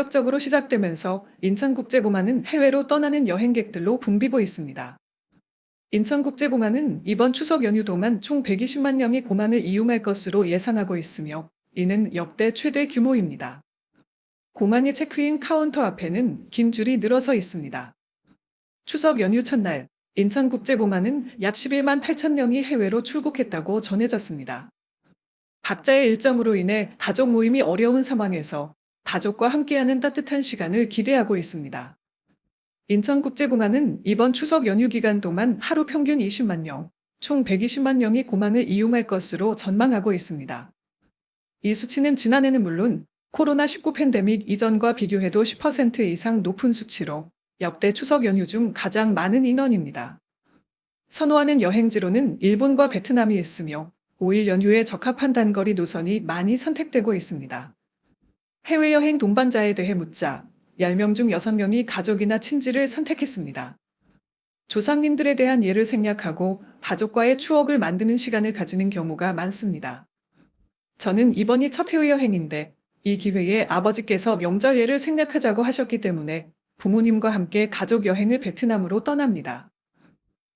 본격적으로 시작되면서 인천국제공항은 해외로 떠나는 여행객들로 붐비고 있습니다. 인천국제공항은 이번 추석 연휴 동안 총 120만 명이 공항을 이용할 것으로 예상하고 있으며 이는 역대 최대 규모입니다. 공항의 체크인 카운터 앞에는 긴 줄이 늘어서 있습니다. 추석 연휴 첫날 인천국제공항은 약 11만 8천 명이 해외로 출국했다고 전해졌습니다. 각자의 일정으로 인해 가족 모임이 어려운 상황에서 가족과 함께하는 따뜻한 시간을 기대하고 있습니다. 인천국제공항은 이번 추석 연휴 기간 동안 하루 평균 20만 명, 총 120만 명이 공항을 이용할 것으로 전망하고 있습니다. 이 수치는 지난해는 물론 코로나19 팬데믹 이전과 비교해도 10% 이상 높은 수치로 역대 추석 연휴 중 가장 많은 인원입니다. 선호하는 여행지로는 일본과 베트남이 있으며 5일 연휴에 적합한 단거리 노선이 많이 선택되고 있습니다. 해외여행 동반자에 대해 묻자 10명 중 6명이 가족이나 친지를 선택했습니다. 조상님들에 대한 예를 생략하고 가족과의 추억을 만드는 시간을 가지는 경우가 많습니다. 저는 이번이 첫 해외여행인데 이 기회에 아버지께서 명절 예를 생략하자고 하셨기 때문에 부모님과 함께 가족 여행을 베트남으로 떠납니다.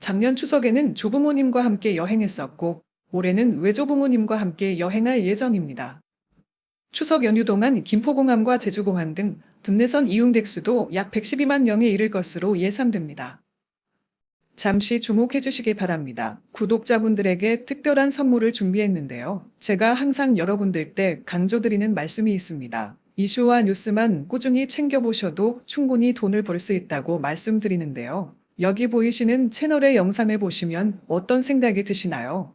작년 추석에는 조부모님과 함께 여행했었고 올해는 외조부모님과 함께 여행할 예정입니다. 추석 연휴 동안 김포공항과 제주공항 등 국내선 이용 객수도 약 112만 명에 이를 것으로 예상됩니다. 잠시 주목해 주시기 바랍니다. 구독자분들에게 특별한 선물을 준비했는데요. 제가 항상 여러분들께 강조드리는 말씀이 있습니다. 이슈와 뉴스만 꾸준히 챙겨보셔도 충분히 돈을 벌 수 있다고 말씀드리는데요. 여기 보이시는 채널의 영상을 보시면 어떤 생각이 드시나요?